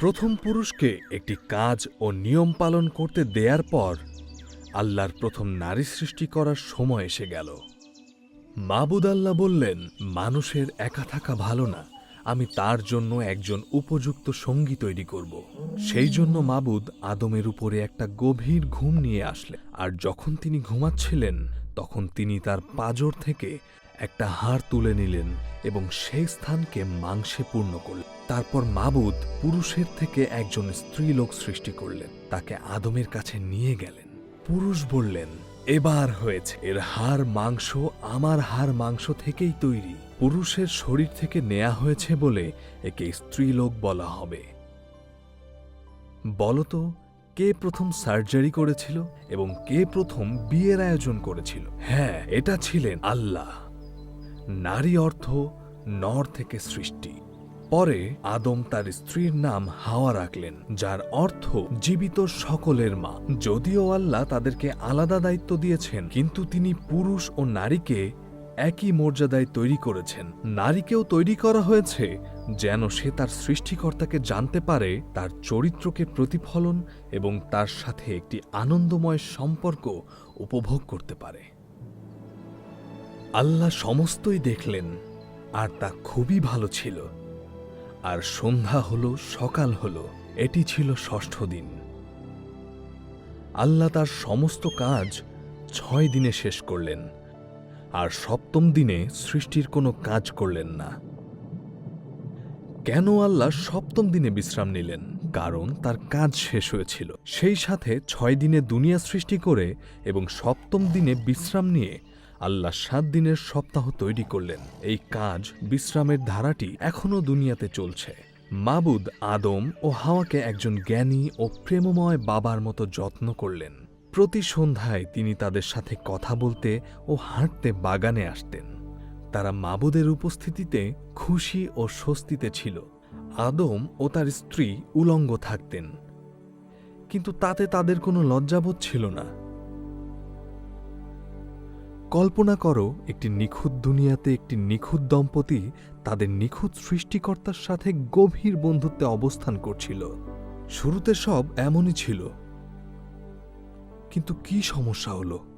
প্রথম পুরুষকে একটি কাজ ও নিয়ম পালন করতে দেয়ার পর আল্লাহর প্রথম নারী সৃষ্টি করার সময় এসে গেল। মাবুদ আল্লাহ বললেন, মানুষের একা থাকা ভালো না। আমি তার জন্য একজন উপযুক্ত সঙ্গী তৈরি করব। সেই জন্য মাবুদ আদমের উপরে একটা গভীর ঘুম নিয়ে আসলেন। আর যখন তিনি ঘুমাচ্ছিলেন, তখন তিনি তার পাজর থেকে একটা হাড় তুলে নিলেন এবং সেই স্থানকে মাংসে পূর্ণ করলেন। তারপর মাবুদ পুরুষের থেকে একজন স্ত্রীলোক সৃষ্টি করলেন। তাকে আদমের কাছে নিয়ে গেলেন। পুরুষ বললেন, এবার হয়েছে। এর হাড় মাংস আমার হাড় মাংস থেকেই তৈরি। পুরুষের শরীর থেকে নেয়া হয়েছে বলে একে স্ত্রীলোক বলা হবে। বলতো কে প্রথম সার্জারি করেছিল এবং কে প্রথম বিয়ের আয়োজন করেছিল? হ্যাঁ এটা ছিলেন আল্লাহ। নারী অর্থ নর থেকে সৃষ্টি। পরে আদম তার স্ত্রীর নাম হাওয়া রাখলেন, যার অর্থ জীবিত সকলের মা। যদিও আল্লাহ তাদেরকে আলাদা দায়িত্ব দিয়েছেন, কিন্তু তিনি পুরুষ ও নারীকে একই মর্যাদায় তৈরি করেছেন। নারীকেও তৈরি করা হয়েছে যেন সে তার সৃষ্টিকর্তাকে জানতে পারে তার চরিত্রকে প্রতিফলন এবং তার সাথে একটি আনন্দময় সম্পর্ক উপভোগ করতে পারে। আল্লাহ সমস্তই দেখলেন, আর তা খুবই ভালো ছিল। আর সন্ধ্যা হলো, সকাল হলো, এটি ছিল ষষ্ঠ দিন। আল্লাহ তার সমস্ত কাজ ছয় দিনে শেষ করলেন, আর সপ্তম দিনে সৃষ্টির কোনো কাজ করলেন না। কেন আল্লাহ সপ্তম দিনে বিশ্রাম নিলেন? কারণ তার কাজ শেষ হয়েছিল। সেই সাথে ছয় দিনে দুনিয়া সৃষ্টি করে এবং সপ্তম দিনে বিশ্রাম নিয়ে আল্লাহ সাত দিনের সপ্তাহ তৈরি করলেন। এই কাজ বিশ্রামের ধারাটি এখনও দুনিয়াতে চলছে। মাবুদ, আদম ও হাওয়াকে একজন জ্ঞানী ও প্রেমময় বাবার মতো যত্ন করলেন। প্রতি সন্ধ্যায় তিনি তাদের সাথে কথা বলতে ও হাঁটতে বাগানে আসতেন। তারা মাবুদের উপস্থিতিতে খুশি ও স্বস্তিতে ছিল। আদম ও তার স্ত্রী উলঙ্গ থাকতেন। কিন্তু তাতে তাদের কোনো লজ্জাবোধ ছিল না। কল্পনা করো, একটি নিখুঁত দুনিয়াতে একটি নিখুঁত দম্পতি তাদের নিখুঁত সৃষ্টিকর্তার সাথে গভীর বন্ধুত্বে অবস্থান করছিল। শুরুতে সব এমনই ছিল। কিন্তু কি সমস্যা হলো?